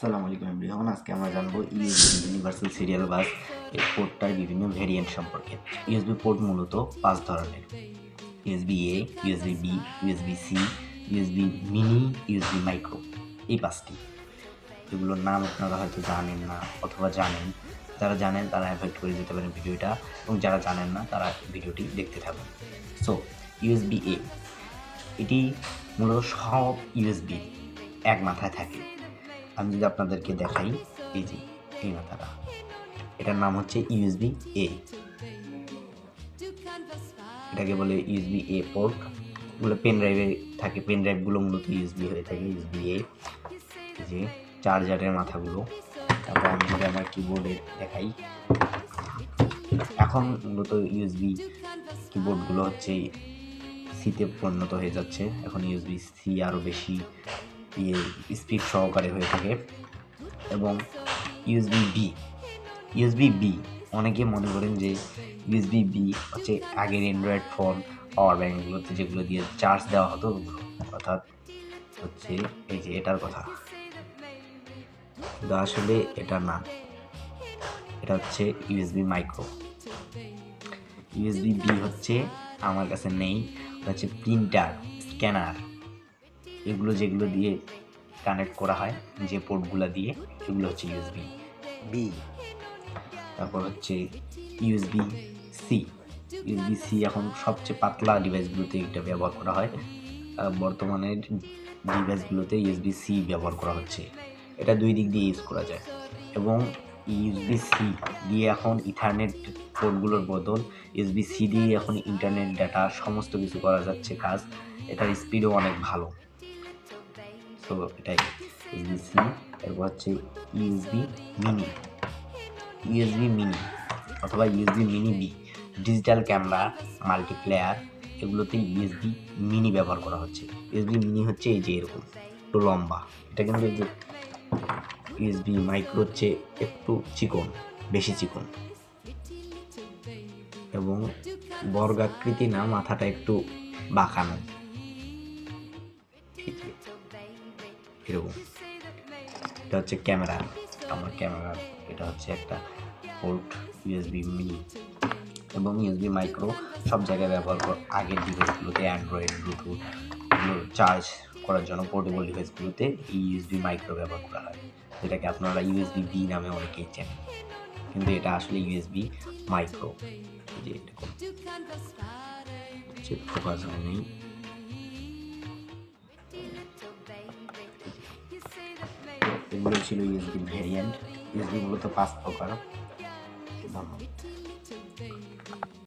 আসসালামু আলাইকুম এভরিওয়ান আজকে আমরা জানব ইউএসবি ইউনিভার্সাল সিরিয়াল বাসের পোর্টটার বিভিন্ন ভেরিয়েন্ট সম্পর্কে। ইউএসবি পোর্ট মূলত পাঁচ ধরনের। USB A, USB B, USB C, USB mini, USB micro, এই পাঁচটি। এগুলোর নাম আপনারা হয়তো জানেন না অথবা জানেন। যারা জানেন তারা অ্যাভয়েড করে যেতে পারেন ভিডিওটা এবং যারা জানেন না তারা ভিডিওটি দেখতে থাকুন। সো, ইউএসবি এ, এটি মূলত সব ইউএসবি এক মাথায় থাকে। আমি যদি আপনাদেরকে দেখাই, এই যে, এই মাথাটা। এটার নাম হচ্ছে ইউএসবি এ এটাকে বলে ইউএসবি এ পোর্ট এগুলো পেন ড্রাইভে থাকে পেন ড্রাইভগুলো মূলত ইউএসবি হয়ে থাকে ইউএসবি এ যে, চার্জারের মাথাগুলো। তারপর আমি যদি আমার কিবোর্ডে দেখাই। এখন মূলত ইউএসবি কিবোর্ডগুলো হচ্ছে সিতে পরিণত হয়ে যাচ্ছে। এখন ইউএসবি সি আরও বেশি ইয়ে স্পিড সহকারে হয়ে থাকে এবং ইউএসবি বি ইউএসবি বি অনেকে মনে করেন যে ইউএসবি বি হচ্ছে আগের অ্যান্ড্রয়েড ফোন পাওয়ার ব্যাঙ্কগুলোতে যেগুলো দিয়ে চার্জ দেওয়া হতো, অর্থাৎ হচ্ছে এই যে এটার কথা। কিন্তু আসলে এটা না। এটা হচ্ছে ইউএসবি মাইক্রো ইউএসবি বি হচ্ছে আমার কাছে নেই হচ্ছে প্রিন্টার স্ক্যানার এগুলো যেগুলো দিয়ে কানেক্ট করা হয় যে পোর্টগুলো দিয়ে এগুলো হচ্ছে ইউএসবি বি তারপর হচ্ছে ইউএসবি সি ইউএসবি সি এখন সবচেয়ে পাতলা ডিভাইসগুলোতে এটা ব্যবহার করা হয়। বর্তমানে ডিভাইসগুলোতে ইউএসবি সি ব্যবহার করা হচ্ছে। এটা দুই দিক দিয়ে ইউজ করা যায়। এবং ইউএসবি সি দিয়ে এখন ইথারনেট পোর্টগুলোর বদল ইউএসবি সি দিয়ে এখন ইন্টারনেট ডাটা সমস্ত কিছু করা যাচ্ছে কাজ। এটার স্পিডও অনেক ভালো। সো এটাই ইউএসবি সি এরপর হচ্ছে ইউএসবি মিনি ইউএসবি মিনি অথবা USB mini B digital camera multiplayer এগুলোতে ইউএসবি মিনি ব্যবহার করা হচ্ছে। ইউএসবি মিনি হচ্ছে এই যে এরকম, একটু লম্বা। এটা কিন্তু এই যে ইউএসবি মাইক্রো হচ্ছে একটু চিকন, বেশি চিকন। এবং বর্গাকৃতি না, মাথাটা একটু বাঁকানো। এরকম। এটা হচ্ছে ক্যামেরা। আমার ক্যামেরা, এটা হচ্ছে একটা পোর্ট ইউএসবি মিনি এবং ইউএসবি মাইক্রো সব জায়গায় ব্যবহার কর আগের ডিভাইসগুলোতে অ্যান্ড্রয়েড ব্লুটুথ চার্জ করার জন্য পোর্টেবল ডিভাইসগুলোতে এই ইউএসবি মাইক্রো ব্যবহার করা হয়। যেটাকে আপনারা ইউএসবি বি নামে অনেকেই চেনেন। কিন্তু এটা আসলে ইউএসবি মাইক্রো যে এরকম। ফোকাস হয় এগুলো ছিল ইউএসবি ভ্যারিয়েন্ট ইউএসবি মূলত পাঁচ প্রকার ধন্যবাদ